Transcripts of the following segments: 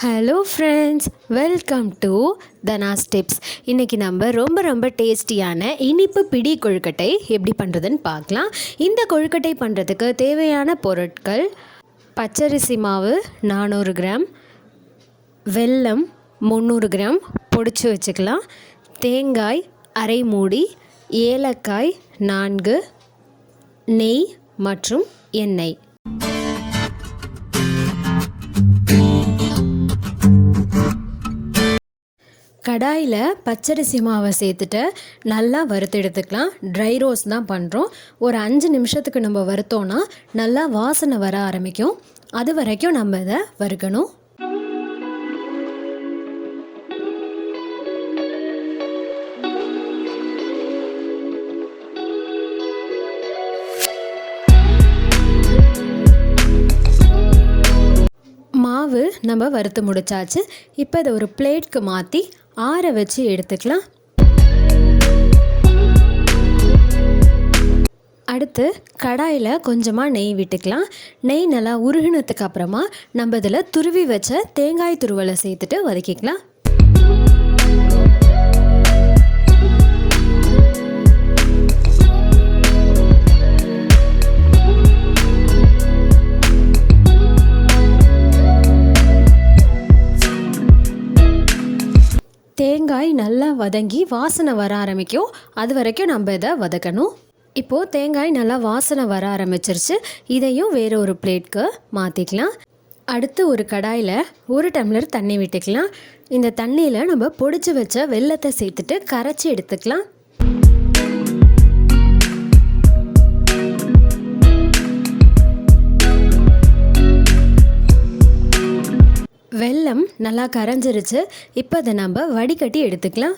Hello friends welcome to Dhana tips இன்றைக்கி நம்ம ரொம்ப ரொம்ப டேஸ்டியான இனிப்பு பிடி கொழுக்கட்டை எப்படி பண்ணுறதுன்னு பார்க்கலாம். இந்த கொழுக்கட்டை பண்ணுறதுக்கு தேவையான பொருட்கள் பச்சரிசி மாவு நானூறு கிராம் வெல்லம் முந்நூறு கிராம் பொடிச்சு வச்சுக்கலாம். தேங்காய் அரை மூடி ஏலக்காய் நான்கு நெய் மற்றும் எண்ணெய். கடாயில் பச்சரிசி மாவை சேர்த்துட்டு நல்லா வறுத்து எடுத்துக்கலாம். ட்ரை ரோஸ் தான் பண்ணுறோம் ஒரு அஞ்சு நிமிஷத்துக்கு நம்ம வறுத்தோன்னா நல்லா வாசனை வர ஆரம்பிக்கும். அது வரைக்கும் நம்ம இதை வறுக்கணும். மாவு நம்ம வறுத்து முடிச்சாச்சு. இப்போ இதை ஒரு பிளேட்க்கு மாற்றி ஆற வச்சு எடுத்துக்கலாம். அடுத்து கடாயில் கொஞ்சமாக நெய் விட்டுக்கலாம். நெய் நல்லா உருகினதுக்கு அப்புறமா நம்ம இதில் துருவி வச்ச தேங்காய் துருவலை சேர்த்துட்டு வதக்கிக்கலாம். நல்லா வதங்கி வாசனை வர ஆரம்பிக்கும். அது வரைக்கும் நம்ம இதை வதக்கணும். இப்போது தேங்காய் நல்லா வாசனை வர ஆரம்பிச்சிருச்சு. இதையும் வேறு ஒரு பிளேட்க்கு மாற்றிக்கலாம் அடுத்து ஒரு கடாயில் ஒரு டம்ளர் தண்ணி விட்டுக்கலாம். இந்த தண்ணியில் நம்ம பொடிச்சு வச்ச வெல்லத்தை சேர்த்துட்டு கரைச்சி எடுத்துக்கலாம். நல்லா கரைஞ்சிருச்சு. இப்போ அதை நம்ம வடிகட்டி எடுத்துக்கலாம்.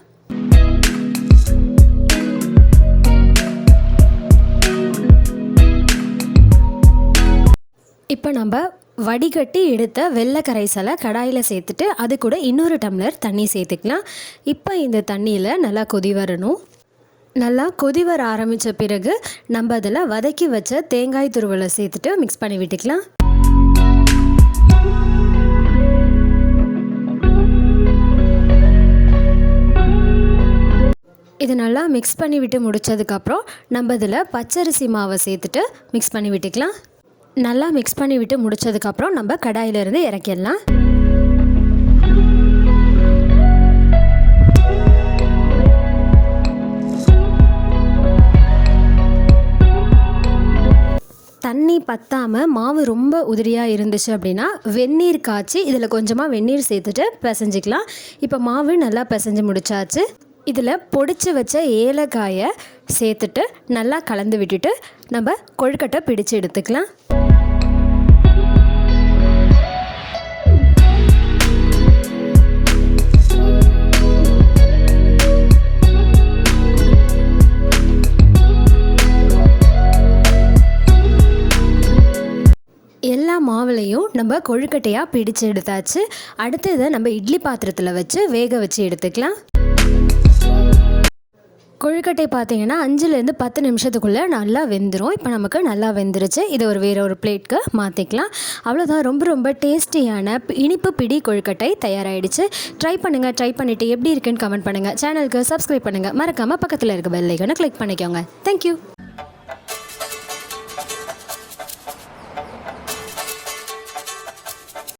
இப்போ நம்ம வடிகட்டி எடுத்த வெள்ளை கரைசலை கடாயில் சேர்த்துட்டு அது கூட இன்னொரு டம்ளர் தண்ணி சேர்த்துக்கலாம். இப்போ இந்த தண்ணியில் நல்லா கொதி வரணும். நல்லா கொதி வர ஆரம்பித்த பிறகு நம்ம அதில் வதக்கி வச்ச தேங்காய் துருவலை சேர்த்துட்டு மிக்ஸ் பண்ணி விட்டுக்கலாம். இது நல்லா மிக்ஸ் பண்ணி விட்டு முடித்ததுக்கப்புறம் நம்ம இதில் பச்சரிசி மாவை சேர்த்துட்டு மிக்ஸ் பண்ணி விட்டுக்கலாம். நல்லா மிக்ஸ் பண்ணி விட்டு முடித்ததுக்கப்புறம் நம்ம கடாயிலிருந்து இறக்கிடலாம். தண்ணி பத்தாமல் மாவு ரொம்ப உதிரியாக இருந்துச்சு அப்படின்னா வெந்நீர் காய்ச்சி இதில் கொஞ்சமாக வெந்நீர் சேர்த்துட்டு பிசைஞ்சிக்கலாம். இப்போ மாவு நல்லா பிசைஞ்சு முடிச்சாச்சு. இதில் பொடிச்சு வச்ச ஏலக்காயை சேர்த்துட்டு நல்லா கலந்து விட்டுட்டு நம்ம கொழுக்கட்டை பிடிச்சு எடுத்துக்கலாம். எல்லா மாவுலையும் நம்ம கொழுக்கட்டையாக பிடிச்சு எடுத்தாச்சு. அடுத்து இதை நம்ம இட்லி பாத்திரத்தில் வச்சு வேக வச்சு எடுத்துக்கலாம். கொழுக்கட்டை பார்த்தீங்கன்னா அஞ்சுலேருந்து பத்து நிமிஷத்துக்குள்ளே நல்லா வெந்துடும் இப்போ நமக்கு நல்லா வெந்துருச்சு. இதை ஒரு வேறு ஒரு பிளேட்க்கு மாற்றிக்கலாம் அவ்வளோதான் ரொம்ப ரொம்ப டேஸ்டியான இனிப்பு பிடி கொழுக்கட்டை தயாராகிடுச்சு ட்ரை பண்ணுங்கள் ட்ரை பண்ணிவிட்டு எப்படி இருக்குன்னு கமெண்ட் பண்ணுங்கள் சேனலுக்கு சப்ஸ்கிரைப் பண்ணுங்கள் மறக்காமல் பக்கத்தில் இருக்க பெல் கிளிக் பண்ணிக்கோங்க. தேங்க்யூ